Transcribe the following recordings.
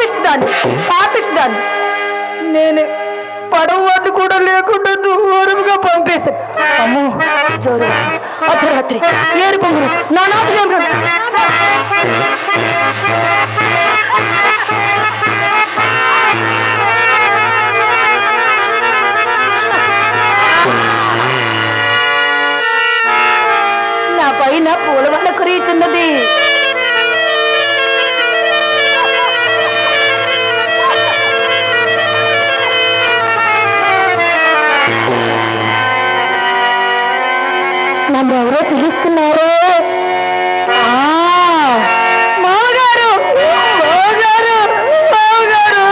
పాపిస్తాను పాపిస్తాను నేను పడవ వాడిని కూడా లేకుండా దూరంగా పంపేశాను. అమ్మో జోరు. అర్ధరాత్రి ఏడు పొంగులు. నా నాటి నా పైన పూలవల్ల కురీచున్నది నన్ను పిలుస్తున్నారు? మామగారు మామగారు మామగారు.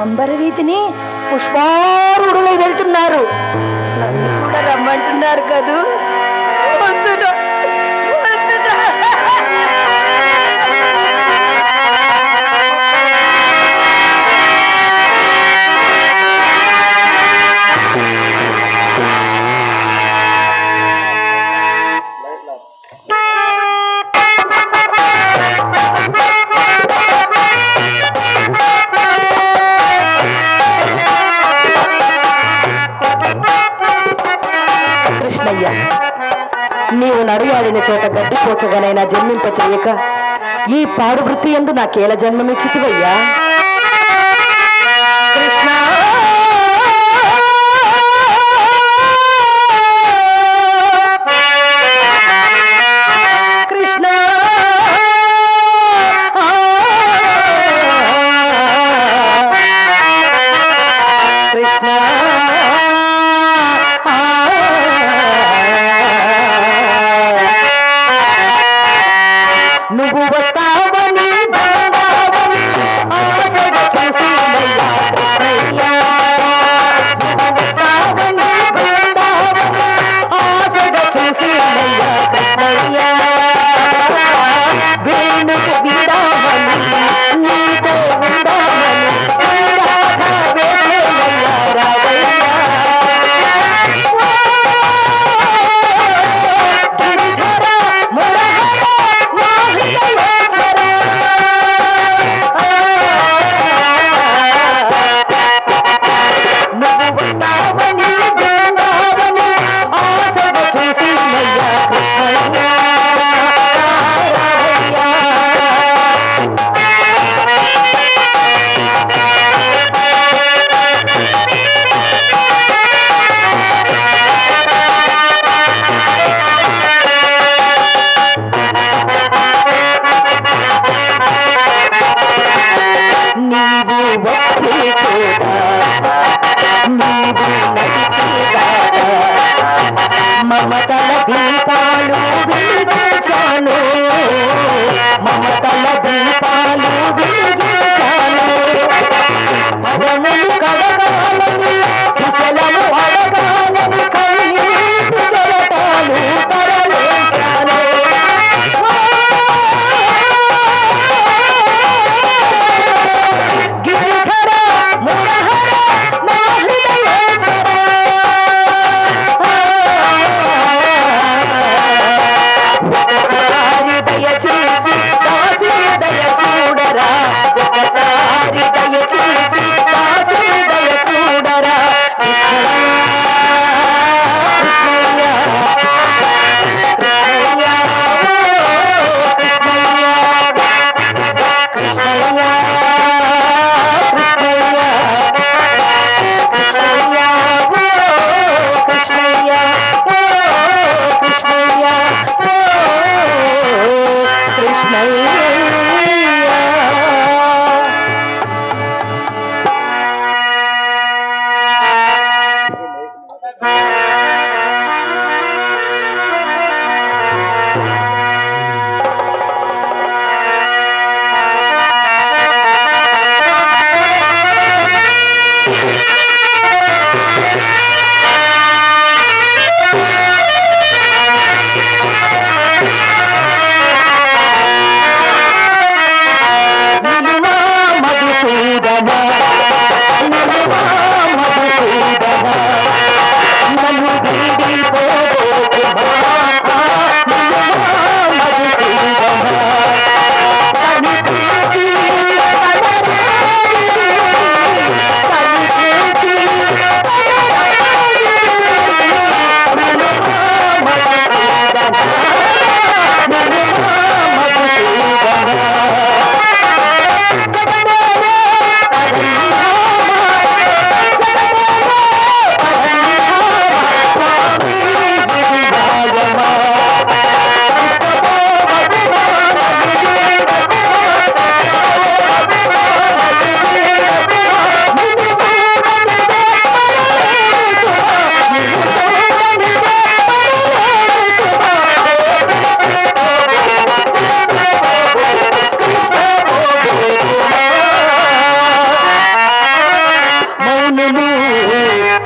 అంబరవీధిని పుష్పారుడులో వెళ్తున్నారు. నన్ను కూడా రమ్మంటున్నారు కదూ. వస్తున్నా. నీవు నడువాడిన చోట గడ్డిపోచగానైనా జన్మింప చేయక ఈ పాడు వృత్తి ఎందు నాకేల జన్మమిచ్చితివయ్యా? பழியா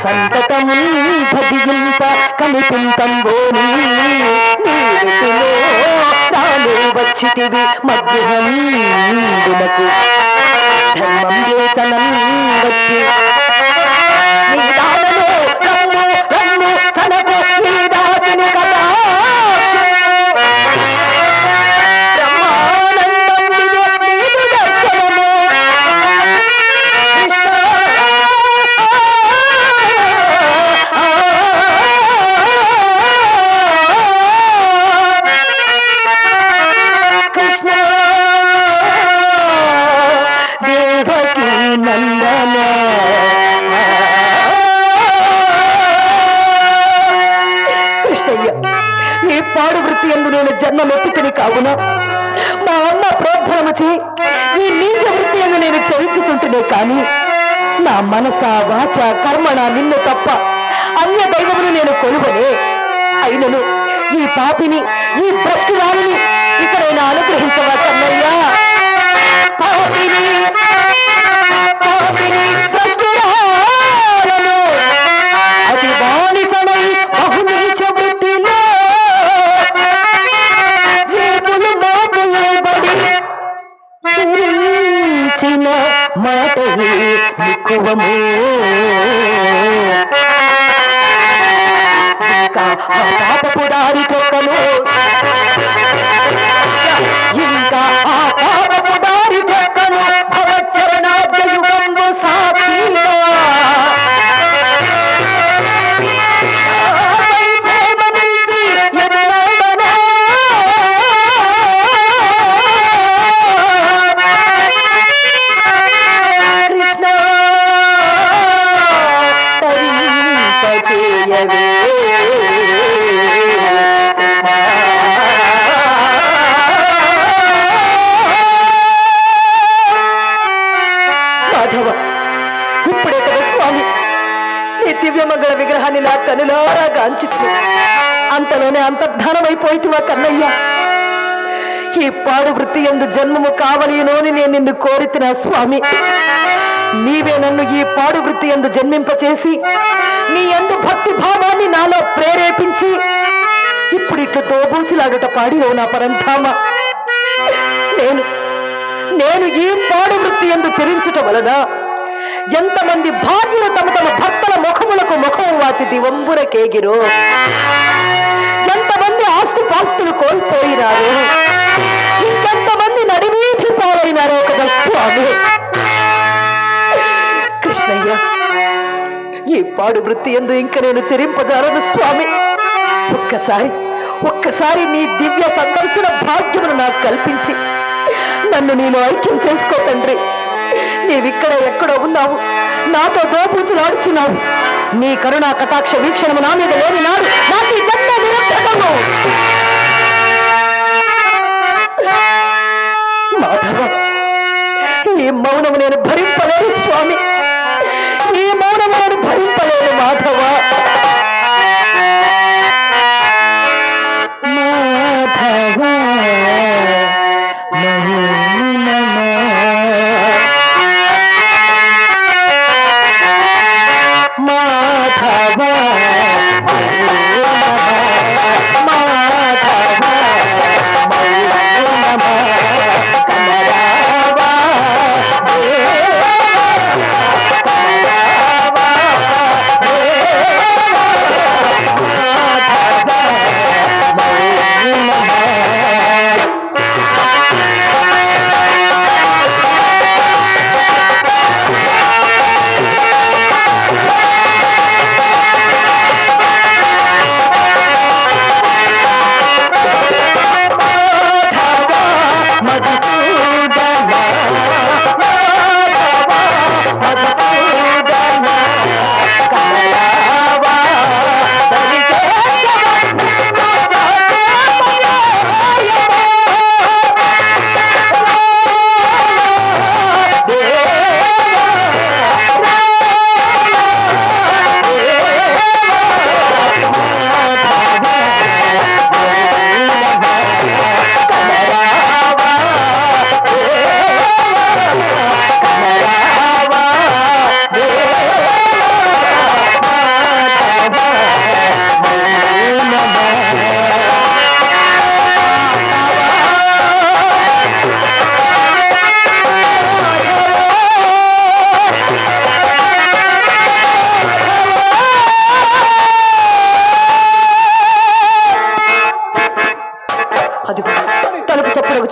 సంతతము భజింత కనిపింతంబోని నీటిలో వచ్చితివి మధ్యహందులకు ధర్మం వచ్చి ఈ పాడు వృత్తి ఎందు నేను జన్మమెత్తుకుని కావున మా అమ్మ ప్రోద్భలము ఈ నీచ వృత్తి ఎందు నేను చరించుచుంటునే కానీ నా మనస వాచ కర్మణ నిన్ను తప్ప అన్య దైవమును నేను కొలువనే. అయినను ఈ పాపిని ఈ భ్రష్టురాలిని ఇకనైనా అనుగ్రహించవా కన్నయ్యా? దివ్యమంగళ నా కనులారా గాంచితు అంతలోనే అంతర్ధానమైపోయితువా కన్నయ్య. ఈ పాడు వృత్తి ఎందు జన్మము కావలియునోని నేను నిన్ను కోరితిన స్వామి. నీవే నన్ను ఈ పాడు వృత్తి ఎందు జన్మింపచేసి నీ ఎందు భక్తి భావాన్ని నాలో ప్రేరేపించి ఇప్పుడు ఇట్లు దోబూచులాడుట పాడిలో నా పరంధామ. నేను నేను ఈ పాడు వృత్తి ఎందు చరించుట వలన ఎంతమంది భార్యలు తమ తమ భర్తల ముఖములకు ముఖము వాచి దివంబుర కేగిరో? ఎంతమంది ఆస్తు పాస్తులు కోల్పోయినారు? ఇంకెంతమంది నడివీధి పాలైనారో కదా స్వామి? కృష్ణయ్య ఈ పాడు వృత్తి ఎందు ఇంక నేను చెరింపజారను స్వామి. ఒక్కసారి ఒక్కసారి నీ దివ్య సందర్శన భాగ్యమును నాకు కల్పించి నన్ను నేను ఐక్యం చేసుకో తండ్రి. నీవిక్కడ ఎక్కడో ఉన్నావు. నాతో దోపూచులాడుచున్నావు నీ కరుణా కటాక్ష వీక్షణము నా మీద లేని నాడు నాకు ఈ జన్మ నిరంతరము. మాధవ ఈ మౌనము నేను భరింపలేను స్వామి. ఈ మౌనము నేను భరింపలేను మాధవ.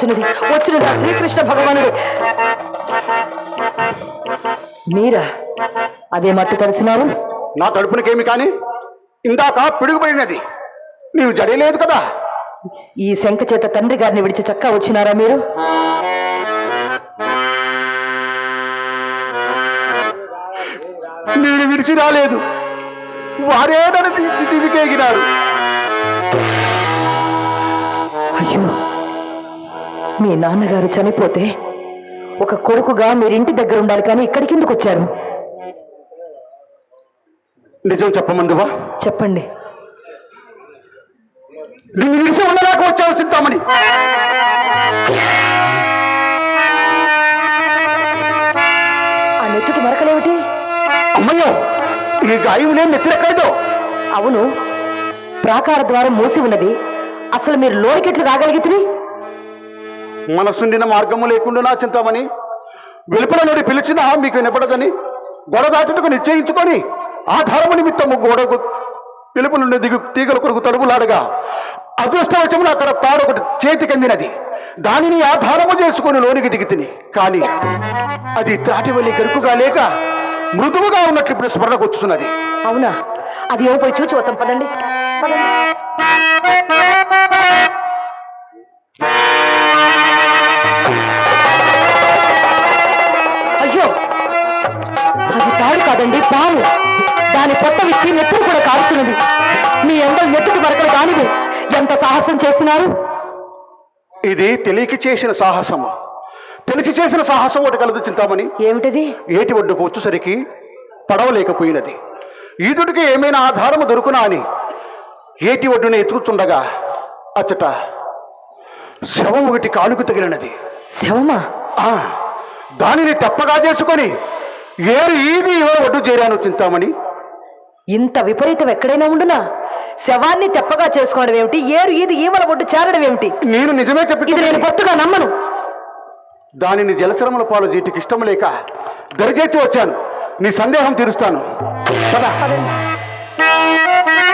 స్వయంగా శ్రీకృష్ణ భగవానుడు. మీరా అదే మట్టు తడిసినారు? నా తడుపునకేమి కానీ ఇందాక పిడుగుపడినది. నీవు జడలేదు కదా. ఈ శంఖ చేత తండ్రి గారిని విడిచి చక్కా వచ్చినారా మీరు? నేను విడిచి రాలేదు. వారే నన్ను తీర్చి దివికేగినారు. మీ నాన్నగారు చనిపోతే ఒక కొడుకుగా మీరింటి దగ్గర ఉండాలి కానీ ఇక్కడికి ఎందుకు వచ్చారు? నిజం చెప్పమందువా? చెప్పండి. ఉండలేక వచ్చావు చింతామణి. ఆ నెత్తుటి మరకలేమిటి? అమ్మయ్యో ఈ గాయములే నెత్తిరెక్కడదో అవును ప్రాకార ద్వారం మూసి ఉన్నది. అసలు మీరు లోనికెట్లు రాగలిగితే మనసుండిన మార్గము లేకుండా నా వెలుపల నుండి పిలిచినా మీకు వినపడదని గొడవ దాచుటకు నిశ్చయించుకొని ఆధారము నిమిత్తము గోడకు వెలుపల నుండి దిగు తీగల కొరకు తడుపులాడగా అదృష్టవచమున అక్కడ తాడు ఒకటి చేతికి అందినది దానిని ఆధారము చేసుకొని లోనికి దిగితిని కానీ అది త్రాటి వల్లి గరుకుగా లేక మృదువుగా ఉన్నట్లు ఇప్పుడు స్మరణకు వచ్చుతున్నది అవునా? అది ఏమో పోయి చూచి వద్దాం పదండి. పదండి. అయ్యో! అది తాడు కాదండి పాము దాని పొట్ట విచ్చి నెత్తురు కూడా కాల్చున్నది మీ ఎండలు నెత్తుటి మరకలు దానివి ఎంత సాహసం చేసినారు ఇది తెలియక చేసిన సాహసము. తెలిసి చేసిన సాహసం ఒకటి కలదు చింతామణి. ఏమిటది? ఏటి ఒడ్డుకు వచ్చేసరికి పడవలేకపోయినది. ఈదుడికి ఏమైనా ఆధారము దొరుకునా అని ఏటి ఒడ్డున ఎతుకుతుండగా అచ్చట శవం ఒకటి కాలుకు తగిలినది. శవమా? ఆ, దానిని తెప్పగా చేసుకొని ఏరు ఈది ఇవో ఒడ్డు చేరాను చింతామణి ఇంత విపరీతం ఎక్కడైనా ఉండునా? శవాన్ని తెప్పగా చేసుకోవడం ఏమిటి? ఏరు ఇది ఈవల ఒడ్డు చేరడం ఏమిటి? నేను నిజమే ఇది నేను చెప్పి పొత్తుగా నమ్మను. దానిని జలశ్రమల పాలు జీటికి ఇష్టం లేక దరిచేర్చి వచ్చాను. నీ సందేహం తీరుస్తాను. పదండి.